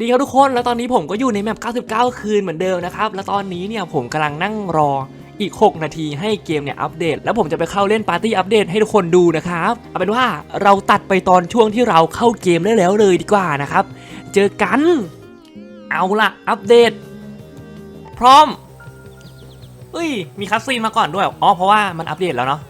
ดีครับทุกคน แล้วตอนนี้ผมก็อยู่ในแมป 99 คืนเหมือนเดิมนะครับ แล้วตอนนี้เนี่ยผมกำลังนั่งรออีก 6 นาทีให้เกมเนี่ยอัปเดต แล้วผมจะไปเข้าเล่นปาร์ตี้อัปเดตให้ทุกคนดูนะครับ เอาเป็นว่าเราตัดไปตอนช่วงที่เราเข้าเกมได้แล้วเลยดีกว่านะครับ เจอกัน เอาละอัปเดต พร้อมเฮ้ย มีคัสซีนมาก่อนด้วย อ๋อ เพราะว่ามันอัปเดตแล้วเนาะ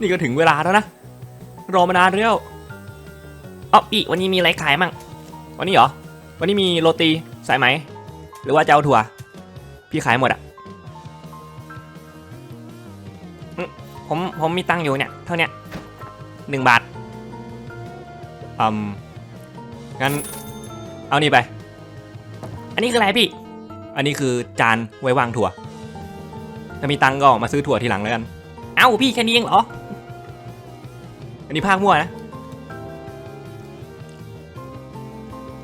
นี่ก็ถึงเวลาแล้วนะ รอมานานแล้ว อ๋ออีวันนี้มีอะไรขายมั่งวันนี้เหรอ วันนี้มีโรตีสายไหม หรือว่าจะเอาถั่ว พี่ขายหมดอะอืมผมผมมีตังค์อยู่เนี่ย เท่าเนี้ยหนึ่งบาทอืมงั้น เอานี่ไป อันนี้คืออะไรพี่ อันนี้คือจานไว้วางถั่ว ถ้ามีตังค์ก็มาซื้อถั่วทีหลังแล้วกัน เอ้าพี่แค่นี้เองเหรอ อันนี้ภาคมั่วนะ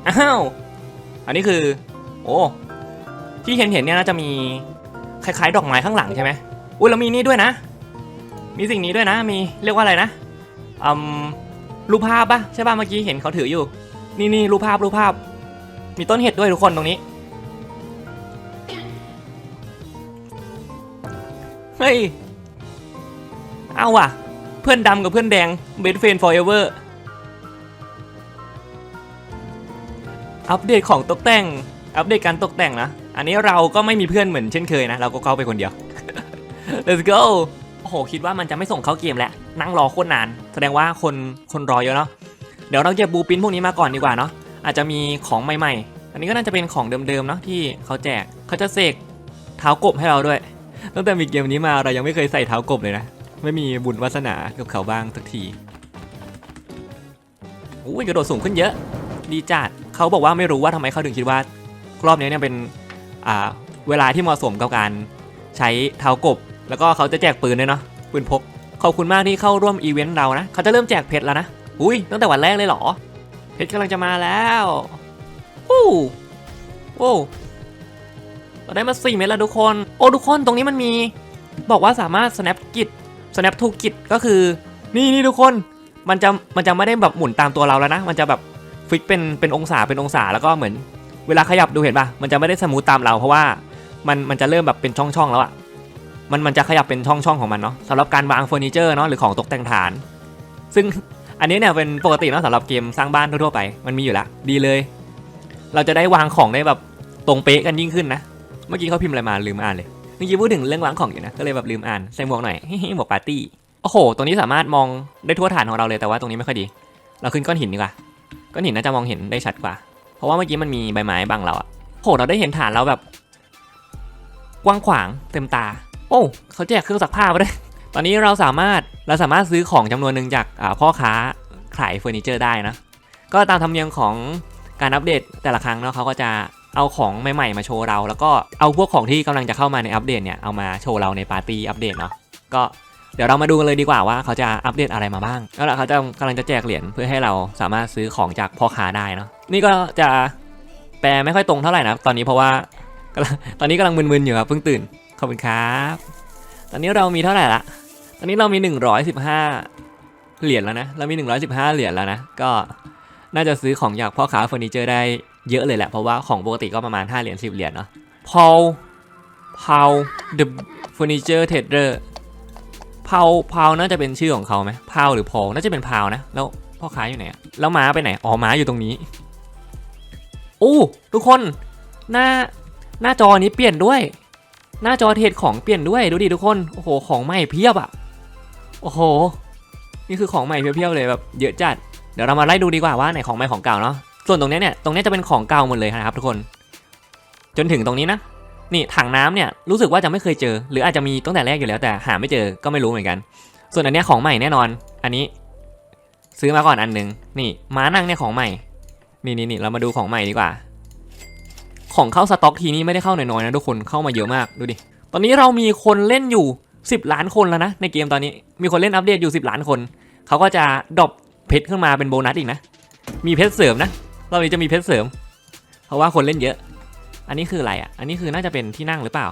อ้าว อันนี้คือ โอ้ที่เห็นเห็นเนี่ยน่าจะมีคล้ายๆ ดอกไม้ข้างหลังใช่ไหมอุ้ยแล้วมีนี่ด้วยนะ มีสิ่งนี้ด้วยนะ มีเรียกว่าอะไรนะอืมรูปภาพปะใช่ป่ะเมื่อกี้เห็นเขาถืออยู่ นี่นี่รูปภาพรูปภาพ มีต้นเห็ดด้วยทุกคนตรงนี้ เฮ้ย เอาว่ะ เพื่อนดำกับเพื่อนแดงเบสเฟน forever อั อัปเดตของตกแต่ง อัปเดตการตกแต่งนะ อันนี้เราก็ไม่มีเพื่อนเหมือนเช่นเคยนะ เราก็เข้าไปคนเดียว let's go โอ้โห คิดว่ามันจะไม่ส่งเข้าเกมแล้ว นั่งรอโคตรนาน แสดงว่าคนคนรอเยอะเนาะ เดี๋ยวเราเก็บบูปินพวกนี้มาก่อนดีกว่าเนาะ อาจจะมีของใหม่ๆ อันนี้ก็น่าจะเป็นของเดิมๆเนาะที่เขาแจก เขาจะเสกเท้ากบให้เราด้วย ตั้งแต่มีเกมนี้มาเรายังไม่เคยใส่เท้ากบเลยนะ ไม่มีบุญวาสนากับเขาบ้างสักทีอุ้ยกระโดดสูงขึ้นเยอะ ดีจัดเขาบอกว่าไม่รู้ว่าทำไมเขาถึงคิดว่ารอบนี้เนี่ยเป็นเวลาที่เหมาะสมกับการใช้เท้ากบ แล้วก็เขาจะแจกปืนด้วยเนาะปืนพกขอบคุณมากที่เข้าร่วมอีเวนต์เรานะเขาจะเริ่มแจกเพชรแล้วนะอุ้ยตั้งแต่วันแรกเลยเหรอ เพชรกำลังจะมาแล้วอู้โอ้เราได้มาสี่เม็ดแล้วทุกคน โอ้ทุกคนตรงนี้มันมี บอกว่าสามารถ snap กิจ snap to กิจก็คือ นี่นี่ทุกคน มันจะมันจะไม่ได้แบบหมุนตามตัวเราแล้วนะ มันจะแบบ ฟิกเป็นเป็นองศาเป็นองศาแล้วก็เหมือน เวลาขยับดูเห็นปะมันจะไม่ได้สมูทตามเราเพราะว่ามันมันจะเริ่มแบบเป็นช่องๆแล้วอะมันมันจะขยับเป็นช่องๆของมันเนาะสำหรับการวางเฟอร์นิเจอร์เนาะหรือของตกแต่งฐาน ซึ่งอันนี้เนี่ยเป็นปกติเนาะสำหรับเกมสร้างบ้านทั่วๆไป มันมีอยู่แล้วดีเลย เราจะได้วางของได้แบบตรงเป๊ะกันยิ่งขึ้นนะ เมื่อกี้เขาพิมพ์อะไรมาลืมอ่านเลยเมื่อกี้พูดถึงเรื่องวางของอยู่นะก็เลยแบบลืมอ่านใส่หมวกหน่อยหมวกปาร์ตี้โอ้โห ตรงนี้สามารถมองได้ทั่วฐานของเราเลยแต่ว่าตรงนี้ไม่ค่อยดี เราขึ้นก้อนหินดีกว่า ก้อนหินน่าจะมองเห็นได้ชัดกว่า เพราะว่าเมื่อกี้มันมีใบไม้บังเราอะโหเราได้เห็นฐานเราแบบกว้างขวางเต็มตา โอ้เขาแจกเครื่องซักผ้ามาด้วยตอนนี้เราสามารถเราสามารถซื้อของจำนวนหนึ่งจากพ่อค้าขายเฟอร์นิเจอร์ได้นะ ก็ตามธรรมเนียมของการอัปเดตแต่ละครั้งเนาะเขาก็จะเอาของใหม่ๆมาโชว์เรา แล้วก็เอาพวกของที่กำลังจะเข้ามาในอัปเดตเนี่ยเอามาโชว์เราในปาร์ตี้อัปเดตเนาะก็ เดี๋ยวเรามาดูกันเลยดีกว่าว่าเขาจะอัปเดตอะไรมาบ้างแล้วเขาจะกำลังจะแจกเหรียญเพื่อให้เราสามารถซื้อของจากพ่อค้าได้เนาะนี่ก็จะแปลไม่ค่อยตรงเท่าไหร่นะตอนนี้เพราะว่าตอนนี้กำลังมึนๆอยู่ครับเพิ่งตื่นขอบคุณครับ ตอนนี้เรามีเท่าไหร่ละตอนนี้เรามี 115 เหรียญแล้วนะเรามี 115 เหรียญแล้วนะก็น่าจะซื้อของจากพ่อค้าเฟอร์นิเจอร์ได้เยอะเลยแหละเพราะว่าของปกติก็ประมาณ 5 เหรียญ10 เหรียญเนาะ Paul Paul the furniture trader Paul Paul น่ พาเพาน่าจะเป็นชื่อของเขาไหม Paul หรือ Paul น่าจะเป็น Paul นะ แล้วพ่อค้าอยู่ไหนแล้วม้าไปไหนอ๋อม้าอยู่ตรงนี้โอ้ทุกคนหน้าหน้าจอนี้เปลี่ยนด้วย หน้าจอเทรดของเปลี่ยนด้วยดูดิทุกคนโอ้โหของใหม่เพียบอะโอ้โห นี่คือของใหม่เพียวๆเลยแบบเยอะจัดเดี๋ยวเรามาไล่ดูดีกว่าว่าไหนของใหม่ของเก่าเนาะส่วนตรงนี้เนี่ยตรงนี้จะเป็นของเก่าหมดเลยนะครับทุกคน จนถึงตรงนี้นะ นี่ถังน้ำเนี่ยรู้สึกว่าจะไม่เคยเจอ หรืออาจจะมีตั้งแต่แรกอยู่แล้วแต่หาไม่เจอก็ไม่รู้เหมือนกัน ส่วนอันเนี้ยของใหม่แน่นอน อันนี้ ซื้อมาก่อนอันหนึง นี่ม้านั่งเนี่ยของใหม่ นี่นี่นี่เรามาดูของใหม่ดีกว่า ของเข้าสต็อกทีนี้ไม่ได้เข้าน้อยๆนะทุกคนเข้ามาเยอะมากดูดิตอนนี้เรามีคนเล่นอยู่ 10 ล้านคนแล้วนะในเกมตอนนี้มีคนเล่นอัปเดตอยู่ 10 ล้านคนเขาก็จะดรอปเพชรขึ้นมาเป็นโบนัสอีกนะ มีเพชรเสริมนะรอบนี้จะมีเพชรเสริม เพราะว่าคนเล่นเยอะ อันนี้คืออะไรอะ อันนี้คือน่าจะเป็นที่นั่งหรือเปล่า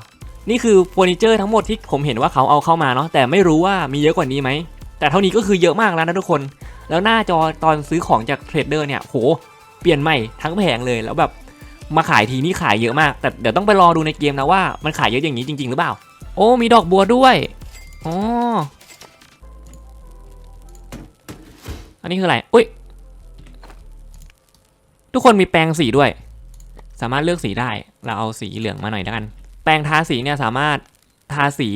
นี่คือเฟอร์นิเจอร์ทั้งหมดที่ผมเห็นว่าเขาเอาเข้ามาเนาะ แต่ไม่รู้ว่ามีเยอะกว่านี้ไหม แต่เท่านี้ก็คือเยอะมากแล้วนะทุกคน แล้วหน้าจอตอนซื้อของจากเทรดเดอร์เนี่ย โห เปลี่ยนใหม่ทั้งแผงเลย แล้วแบบมาขายทีนี่ขายเยอะมาก แต่เดี๋ยวต้องไปรอดูในเกมนะว่ามันขายเยอะอย่างนี้จริง ๆ หรือเปล่า โอ้ มีดอกบัวด้วย อ๋อ อันนี้คืออะไร อุ้ย ทุกคนมีแปรงสีด้วย สามารถเลือกสีได้ เราเอาสีเหลืองมาหน่อยแล้วกัน แปรงทาสีเนี่ยสามารถทาสี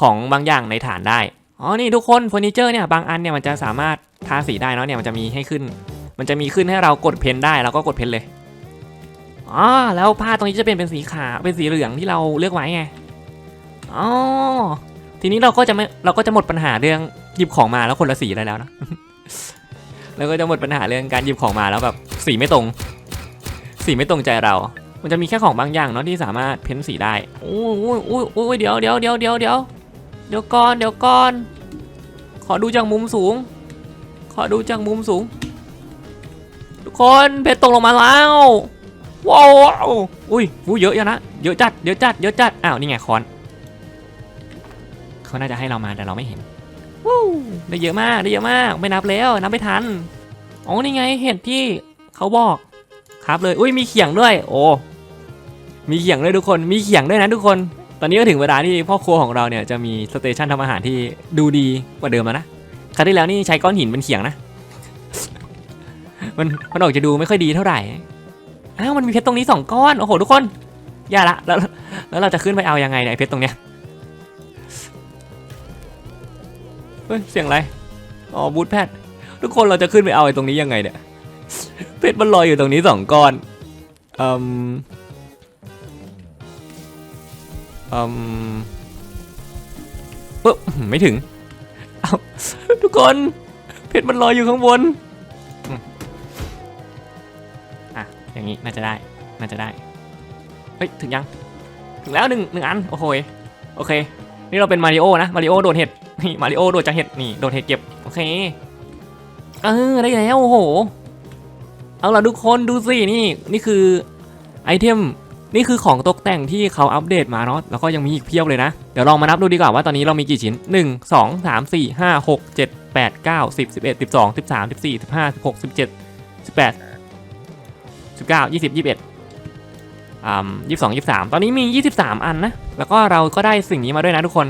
ของบางอย่างในฐานได้ อ๋อ นี่ทุกคนเฟอร์นิเจอร์เนี่ยบางอันเนี่ยมันจะสามารถทาสีได้เนาะเนี่ยมันจะมีให้ขึ้น มันจะมีขึ้นให้เรากดเพนได้เราก็กดเพนเลย อ๋อ แล้วผ้าตรงนี้จะเป็นเป็นสีขาวเป็นสีเหลืองที่เราเลือกไว้ไง อ๋อ ทีนี้เราก็จะไม่เราก็จะหมดปัญหาเรื่องหยิบของมาแล้วคนละสีได้แล้วนะ แล้วก็จะหมดปัญหาเรื่องการหยิบของมาแล้วแบบสีไม่ตรง สีไม่ตรงใจเรา มันจะมีแค่ของบางอย่างเนาะที่สามารถเพ้นสีได้โอ้ยโอ้ยโอ้ยโอ้ยเดี๋ยวเดี๋ยวเดี๋ยวเดี๋ยวเดี๋ยวเดี๋ยวก่อนเดี๋ยวก่อน ขอดูจากมุมสูง ขอดูจากมุมสูง ทุกคนเพชรตกลงมาแล้วว้าวว้าวอุ้ยอุ้ยเยอะอยู่นะ เยอะจัด เยอะจัด เยอะจัด อ้าว นี่ไงคอน เขาน่าจะให้เรามาแต่เราไม่เห็นวู้ได้เยอะมาก ได้เยอะมาก ไม่นับแล้ว นับไม่ทัน อ๋อ นี่ไงเห็ดที่เขาบอก ครับเลยอุ้ยมีเขียงด้วย โอ้มีเขียงด้วยทุกคนมีเขียงด้วยนะทุกคน ตอนนี้ก็ถึงเวลาที่พ่อครัวของเราเนี่ยจะมีสเตชันทำอาหารที่ดูดีกว่าเดิมแล้วนะครั้งที่แล้วนี่ใช้ก้อนหินเป็นเขียงนะ มันมันออกจะดูไม่ค่อยดีเท่าไหร่อ้าวมันมีเพชรตรงนี้สองก้อนโอ้โหทุกคนอย่าละแล้วแล้วเราจะขึ้นไปเอายังไงเนี่ยเพชรตรงเนี้ยเฮ้ยเสียงอะไรอ๋อบูทแพดทุกคนเราจะขึ้นไปเอาไอ้ตรงนี้ยังไงเนี่ย ชรมันลอยอยู่ตรงนี้สองก้อนอืมอืมปึ๊บไม่ถึงเอาทุกคนเพชรมันลอยอยู่ข้างบนอะอย่างนี้น่าจะได้น่าจะได้เฮ้ยถึงยังถึงแล้วหนึ่งหนึ่งอันโอ้โหโอเค นี่เราเป็นมาริโอนะมาริโอโดนเห็ดนี่มาริโอโดนจากเห็ดนี่โดนเห็ดเก็บโอเคเออได้แล้วโอ้โห เอาล่ะทุกคนดูสินี่นี่คือไอเทมนี่คือของตกแต่งที่เขาอัปเดตมาเนาะแล้วก็ยังมีอีกเพียบเลยนะ เดี๋ยวลองมานับดูดีกว่าว่าตอนนี้เรามีกี่ชิ้น 1 2 3 4 5 6 7 8 9 10 11 12 13 14 15 16 17 18 19 20 21อ่า22 23 ตอนนี้มี 23 อันนะ แล้วก็เราก็ได้สิ่งนี้มาด้วยนะทุกคน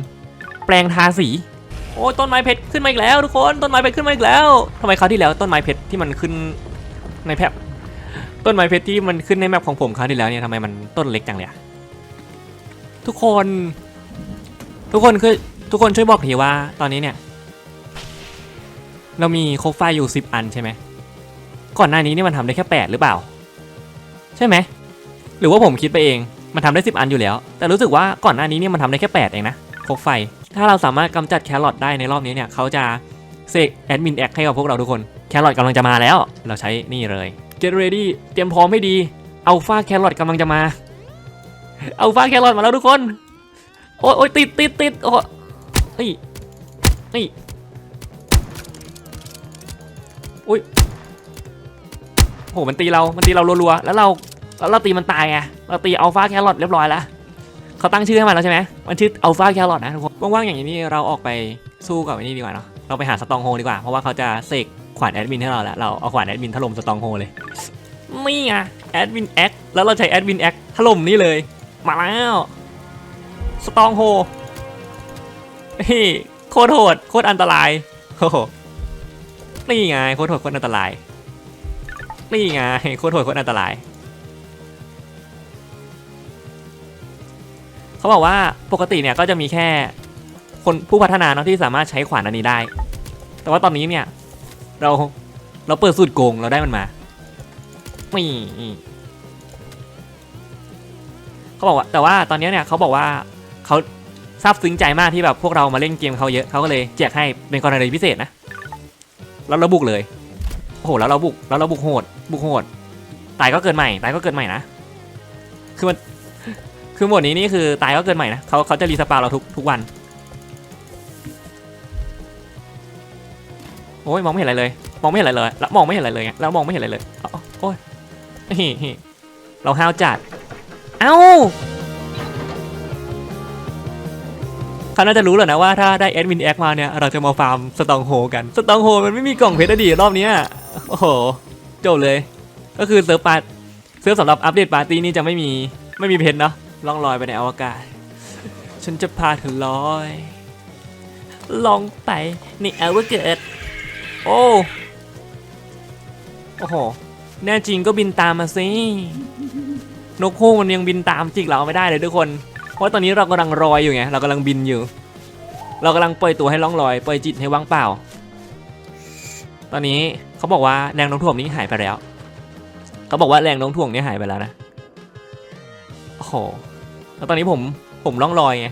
แปลงทาสี โอ้ต้นไม้เพชรขึ้นมาอีกแล้วทุกคน ต้นไม้เพชรขึ้นมาอีกแล้วทำไมคราวที่แล้วต้นไม้เพชรที่มันขึ้น ในแพปต้นไม้เพชรที่มันขึ้นในแมปของผมคราวที่แล้วเนี่ยทำไมมันต้นเล็กจังเลยอะทุกคน ทุกคนคือทุกคนช่วยบอกทีว่าตอนนี้เนี่ย เรามีโคกไฟอยู่ 10 อันใช่ไหมก่อนหน้านี้นี่มันทำได้แค่ 8 หรือเปล่า ใช่ไหมหรือว่าผมคิดไปเองมันทำได้ 10 อันอยู่แล้ว แต่รู้สึกว่าก่อนหน้านี้เนี่ยมันทำได้แค่ 8 เองนะโคกไฟ ถ้าเราสามารถกำจัดแครอทได้ในรอบนี้เนี่ยเขาจะเสกแอดมินแอคให้กับพวกเราทุกคนแครอทกำลังจะมาแล้ว เราใช้นี่เลย get ready เตรียมพร้อมให้ดีอัลฟาแครอทกำลังจะมาอัลฟาแครอทมาแล้วทุกคน โอ้ยโอ้ยติดติดติดโอ้นี่นี่อุ้ยโหมันตีเรา มันตีเรารัวๆ แล้วเราแล้วเราตีมันตายไง เราตีอัลฟาแครอทเรียบร้อยแล้วเขาตั้งชื่อให้มันแล้วใช่ไหมมันชื่ออัลฟาแครอทนะทุกคน ว่างๆอย่างนี้เราออกไปสู้กับไอ้นี่ดีกว่าเนาะ เราไปหาสตองโฮดีกว่า เพราะว่าเขาจะเสก ขวานแอดมินให้เราแล้วเราเอาขวานแอดมินถล่มสตองโฮเลยนี่ไงแอดมินแอคแล้วเราใช้แอดมินแอคถล่มนี่เลย มาแล้วสตองโฮเฮ้โคตรโหดโคตรอันตรายโอ้โหนี่ไงโคตรโหดโคตรอันตรายนี่ไงโคตรโหดโคตรอันตราย เขาบอกว่าปกติเนี่ยก็จะมีแค่คนผู้พัฒนาเนาะที่สามารถใช้ขวานอันนี้ได้ แต่ว่าตอนนี้เนี่ย เราเราเปิดสูตรโกงเราได้มันมานี่เขาบอกว่าแต่ว่าตอนนี้เนี่ยเขาบอกว่าเขาซาบซึ้งใจมากที่แบบพวกเรามาเล่นเกมเขาเยอะเขาก็เลยแจกให้เป็นกรณีพิเศษนะแล้วเราบุกเลยโอ้โหแล้วเราบุกแล้วเราบุกโหดบุกโหดตายก็เกิดใหม่ตายก็เกิดใหม่นะคือมันคือหมดนี้นี่คือตายก็เกินใหม่นะเขาเขาจะรีสปาเราทุกทุกวัน โอ้ยมองไม่เห็นอะไรเลย มองไม่เห็นอะไรเลยแล้วมองไม่เห็นอะไรเลยแล้วมองไม่เห็นอะไรเลยโอ้ยเราห้าวจัดเอ้าเขาน่าจะรู้แล้วนะว่าถ้าได้แอดมินแอคมาเนี่ยเราจะมาฟาร์มสตองโฮกันสตองโฮมันไม่มีกล่องเพชรอดีรอบนี้โอ้โหจบเลย ก็คือเซิร์ฟปาร์เซิร์ฟสำหรับอัปเดตปาร์ตี้นี่จะไม่มีไม่มีเพชรเนาะล่องลอยไปในอวกาศ ฉันจะพาเธอลอย ลองไปในอวกาศ โอ้โอ้โห แน่จริงก็บินตามมาสิ นกฮูกมันยังบินตามจิกเราไม่ได้เลยทุกคน เพราะตอนนี้เรากำลังลอยอยู่ไง เรากำลังบินอยู่ เรากำลังปล่อยตัวให้ล่องลอย ปล่อยจิตให้ว่างเปล่า ตอนนี้เขาบอกว่าแรงโน้มถ่วงนี้หายไปแล้ว เขาบอกว่าแรงโน้มถ่วงนี้หายไปแล้วนะ โอ้โห แล้วตอนนี้ผม ผมล่องลอยไง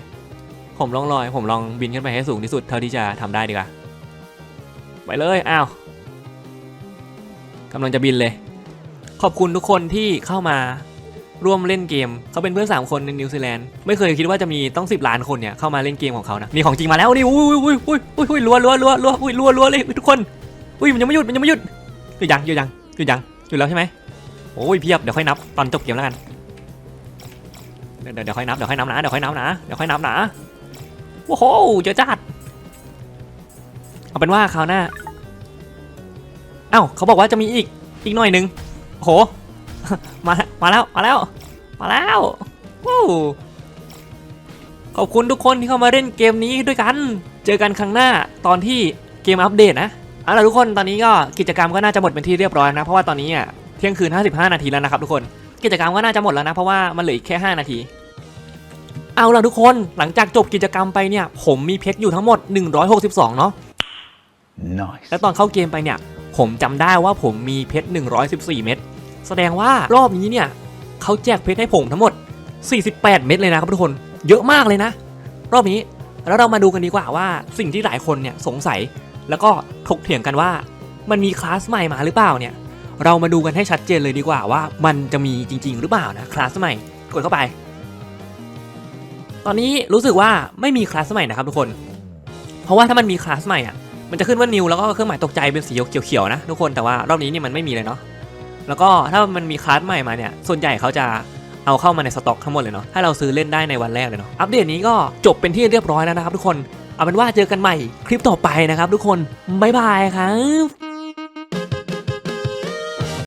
ผมล่องลอย ผมลองบินขึ้นไปให้สูงที่สุดเท่าที่จะทำได้ดีกว่า ไปเลยอ้าวกำลังจะบินเลย ขอบคุณทุกคนที่เข้ามาร่วมเล่นเกม เขาเป็นเพื่อนสามคนในนิวซีแลนด์ไม่เคยคิดว่าจะมีต้องสิบล้านคนเนี่ยเข้ามาเล่นเกมของเขานะมีของจริงมาแล้วนี่อุ้ยอุ้ยอุ้ยอุ้ยอุ้ยรัวรัวรัวรัวอุ้ยรัวรัวเลยทุกคนอุ้ยมันยังไม่หยุดมันยังไม่หยุดหยุดยังหยุดยังหยุดยังหยุดแล้วใช่ไหมโอ้ยเพียบเดี๋ยวค่อยนับตอนจบเกมแล้วกันเดี๋ยวเดี๋ยวค่อยนับเดี๋ยวค่อยนับนะเดี๋ยวค่อยนับนะเดี๋ยวค่อยนับนะโอ้โหเจอจัด เอาเป็นว่าคราวหน้าเอ้าเขาบอกว่าจะมีอีกอีกหน่อยหนึงโหมามาแล้วมาแล้วมาแล้วขอบคุณทุกคนที่เข้ามาเล่นเกมนี้ด้วยกัน เจอกันครั้งหน้าตอนที่เกมอัปเดตนะเอาล่ะทุกคนตอนนี้ก็กิจกรรมก็น่าจะหมดเป็นที่เรียบร้อยนะ เพราะว่าตอนนี้อะเที่ยงคืน 55 นาทีแล้วนะครับทุกคน กิจกรรมก็น่าจะหมดแล้วนะเพราะว่ามันเหลืออีกแค่ 5 นาที เอาล่ะทุกคนหลังจากจบกิจกรรมไปเนี่ย ผมมีเพชรอยู่ทั้งหมด 162 เนาะ Nice. แล้วตอนเข้าเกมไปเนี่ย ผมจำได้ว่าผมมีเพชร 114 เม็ด แสดงว่ารอบนี้เนี่ยเขาแจกเพชรให้ผมทั้งหมด 48 เม็ดเลยนะครับทุกคน เยอะมากเลยนะ รอบนี้แล้วเรามาดูกันดีกว่าว่าสิ่งที่หลายคนเนี่ยสงสัย แล้วก็ถกเถียงกันว่า มันมีคลาสใหม่มาหรือเปล่าเนี่ย เรามาดูกันให้ชัดเจนเลยดีกว่าว่ามันจะมีจริง ๆ หรือเปล่านะคลาสใหม่กดเข้าไป ตอนนี้รู้สึกว่าไม่มีคลาสใหม่นะครับทุกคน เพราะว่าถ้ามันมีคลาสใหม่อะ มันจะขึ้นว่า new แล้วก็เครื่องหมายตกใจเป็นสีเขียวๆนะทุกคนแต่ว่ารอบนี้นี่มันไม่มีเลยเนาะแล้วก็ถ้ามันมีคลาสใหม่มาเนี่ยส่วนใหญ่เขาจะเอาเข้ามาในสต็อกทั้งหมดเลยเนาะให้เราซื้อเล่นได้ในวันแรกเลยเนาะอัปเดตนี้ก็จบเป็นที่เรียบร้อยแล้วนะครับทุกคนเอาเป็นว่าเจอกันใหม่คลิปต่อไปนะครับทุกคนบ๊ายบายครับ